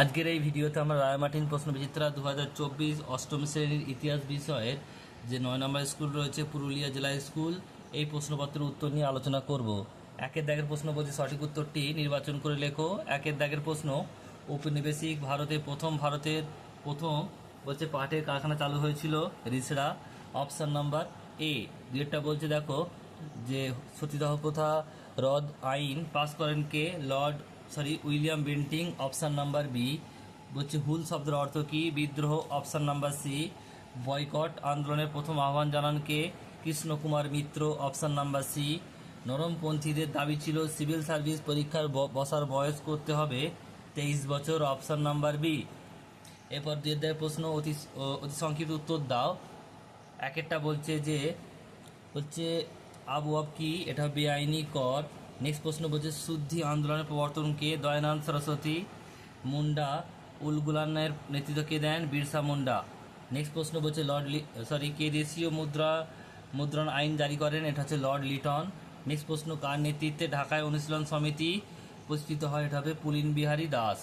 আজকের এই ভিডিওতে আমরা রায়মার্টিন প্রশ্ন বিচিত্রা দু অষ্টম শ্রেণির ইতিহাস বিষয়ের যে নয় নম্বর স্কুল রয়েছে, পুরুলিয়া জেলা স্কুল, এই প্রশ্নপত্রের উত্তর নিয়ে আলোচনা করব। একের দাগের প্রশ্ন বলছে সঠিক উত্তরটি, নির্বাচন করে লেখো। একের দাগের প্রশ্ন, ঔপনিবেশিক ভারতে প্রথম ভারতের প্রথম বলছে পাটের কারখানা চালু হয়েছিল, রিসরা। অপশন নাম্বার এ দুয়েরটা বলছে দেখো যে সতীদাহ প্রথা রদ আইন পাস করেন কে? Lord sorry William Bentinck option number B বলছে হুল শব্দের অর্থ কি? বিদ্রোহ অপশান নাম্বার সি বয়কট, আন্দোলনের প্রথম আহ্বান জানান কে? Krishnakumar Mitra option number C নরমপন্থীদের দাবি ছিল সিভিল সার্ভিস পরীক্ষার বসার বয়স করতে হবে, তেইশ বছর অপশান নাম্বার বি এরপর দিয়ে দেয় প্রশ্ন অতি অতি সংক্ষিপ্ত উত্তর দাও। একেরটা বলছে যে হচ্ছে আবু আব কি? এটা বেআইনি কর। নেক্সট প্রশ্ন বলছে, শুদ্ধি আন্দোলনের প্রবর্তনকে দয়ানন্দ সরস্বতী মুন্ডা উলগুলানের নেতৃত্ব কে দেন? বিরসা মুন্ডা। নেক্সট প্রশ্ন বলছে, লর্ড লি সরি কে দেশীয় মুদ্রা, মুদ্রণ আইন জারি করেন? এটা হচ্ছে লর্ড লিটন। নেক্সট প্রশ্ন, কার নেতৃত্বে ঢাকায় অনুশীলন সমিতি প্রতিষ্ঠিত হয়? এটা হবে পুলিন বিহারী দাস।